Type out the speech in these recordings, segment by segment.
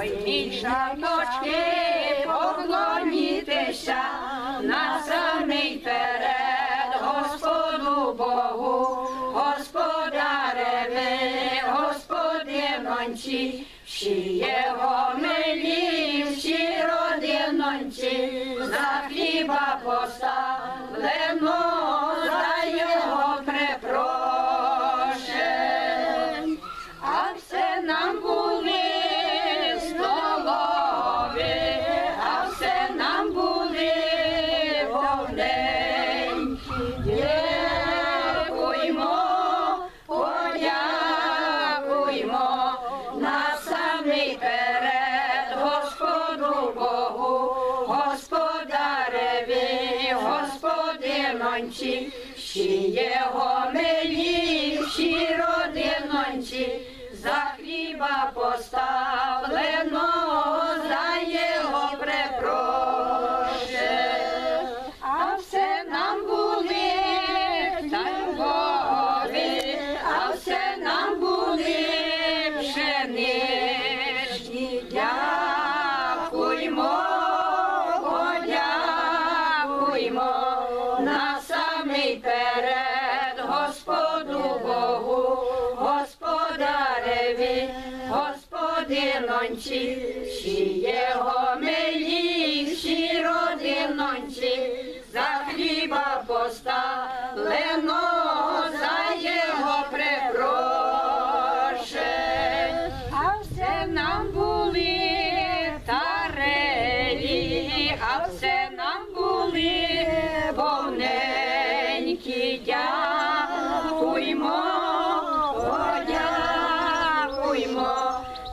Ой, мішаночки, поклонітеся на самий перед Господу Богу, Господареві, Господинонці, всі його милі, всі родинонці, за хліба поставлено, Господинонці, всі його милі, всі родинонці, за хліба поставлено, Господинонці, всі його милі, всі родинонці, за хліба поставлено, за його препрошень. А все нам були тарелі, а все нам були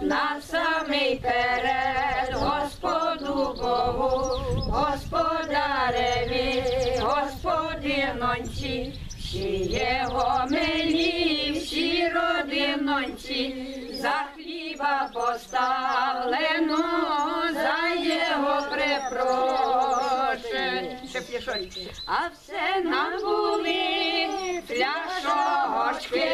на самий перед Господу Богу, Господареві, Господинонці, всі його милі, всі родинонці, за хліба поставлено, за його препрошень. Ще. А все нам були пляшочки,